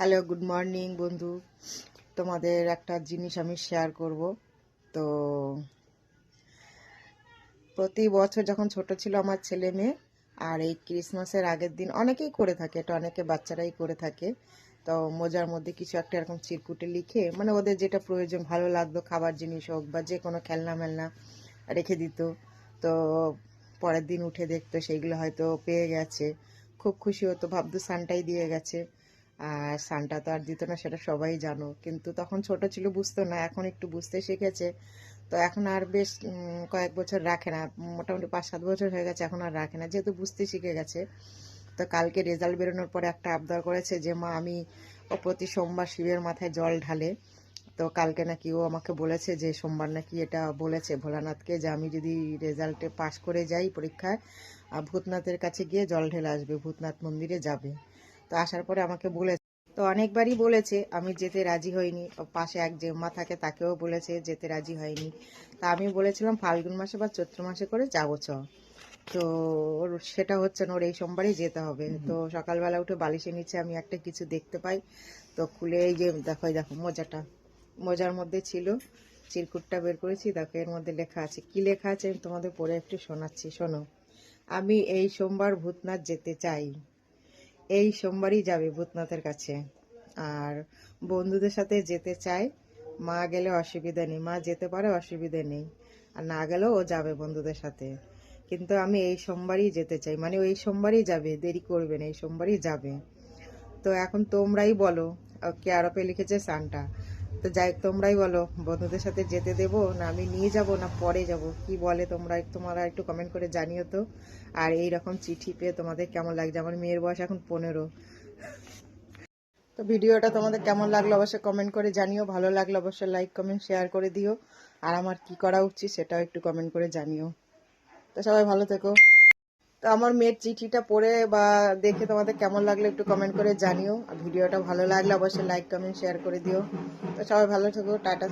Hello good morning বন্ধু। তোমাদের একটা জিনিস আমি শেয়ার করব। তো, প্রতি বছর যখন ছোট ছিল আমার ছেলে মেয়ে, আর এই ক্রিসমাসের আগের দিন অনেকেই করে থাকে, এটা অনেকে বাচ্চারাই করে থাকে। তো মোজার মধ্যে কিছু একটা এরকম চিরকুটে লিখে মানে ওদের যেটা প্রয়োজন, ভালো লাগতো, খাবার জিনিস হোক বা যে কোনো খেলনা মেলনা রেখে দিত। তো পরের দিন উঠে দেখতো, সেইগুলো হয়তো পেয়ে গেছে। খুব খুশি হতো, ভাবতো সানটাই দিয়ে গেছে। আর সানটা তো আর দিত না, সেটা সবাই জানো। কিন্তু তখন ছোট ছিল, বুঝতো না, এখন একটু বুঝতে শিখেছে। তো এখন আর বেশ কয়েক বছর রাখে না, মোটামুটি পাঁচ সাত বছর হয়ে গেছে এখন আর রাখে না, যেহেতু বুঝতে শিখে গেছে। তো কালকে রেজাল্ট বেরোনোর পরে একটা আবদার করেছে যে, মা, আমি ও প্রতি সোমবার শিবের মাথায় জল ঢালে। তো কালকে নাকি ও আমাকে বলেছে যে, সোমবার নাকি এটা বলেছে ভোলানাথকে যে, আমি যদি রেজাল্টে পাশ করে যাই পরীক্ষায়, আর ভূতনাথের কাছে গিয়ে জল ঢেলে আসবে, ভূতনাথ মন্দিরে যাবে। তো আসার পরে আমাকে বলেছে। তো অনেকবারই বলেছে আমি যেতে রাজি হইনি। পাশে এক জেম্মা থাকে তাকেও বলেছে যেতে রাজি হয়নি। তা আমি বলেছিলাম ফাল্গুন মাসে বা চৈত্র মাসে করে যাব চ। তো ওর সেটা হচ্ছে না ওর এই সোমবারই যেতে হবে। তো সকালবেলা উঠে বালিশের নিচে আমি একটা কিছু দেখতে পাই। তো খুলে এই যে দেখো দেখো মোজাটা। মোজার মধ্যে ছিল চিরকুটটা বের করেছি দেখো এর মধ্যে লেখা আছে। কি লেখা আছে আমি তোমাদের পড়ে একটু শোনাচ্ছি শোনো। আমি এই সোমবার ভূতনাথ যেতে চাই। এই সোমবারই যাবে ভূতনাথের কাছে। আর বন্ধুদের সাথে যেতে চাই মা গেলে অসুবিধা নেই, মা যেতে পারে অসুবিধা নেই। আর না গেলেও ও যাবে বন্ধুদের সাথে। কিন্তু আমি এই সোমবারই যেতে চাই মানে ওই সোমবারই যাবে, দেরি করবে না, এই সোমবারই যাবে। তো এখন তোমরাই বলো কে আরপে লিখেছে, সানটা? তো যাই তোমরাই বলো, বন্ধুদের সাথে যেতে দেবো না আমি নিয়ে যাব না পরে যাব? কি বলে তোমরা তোমরা একটু কমেন্ট করে জানিও তো। আর এই রকম চিঠি পেয়ে তোমাদের কেমন লাগছে? আমার মেয়ের বয়স এখন পনেরো। তো ভিডিওটা তোমাদের কেমন লাগল অবশ্যই কমেন্ট করে জানিও। ভালো লাগল অবশ্যই লাইক কমেন্ট শেয়ার করে দিও। আর আমার কি করা উচিত সেটাও একটু কমেন্ট করে জানিও। তো সবাই ভালো থেকো। তো আমার মেয়ের চিঠিটা পড়ে বা দেখে তোমাদের কেমন লাগল একটু কমেন্ট করে জানিও। ভিডিওটা ভালো লাগলে অবশ্যই লাইক কমেন্ট শেয়ার করে দিও। তো সবাই ভালো থেকো, টাটা।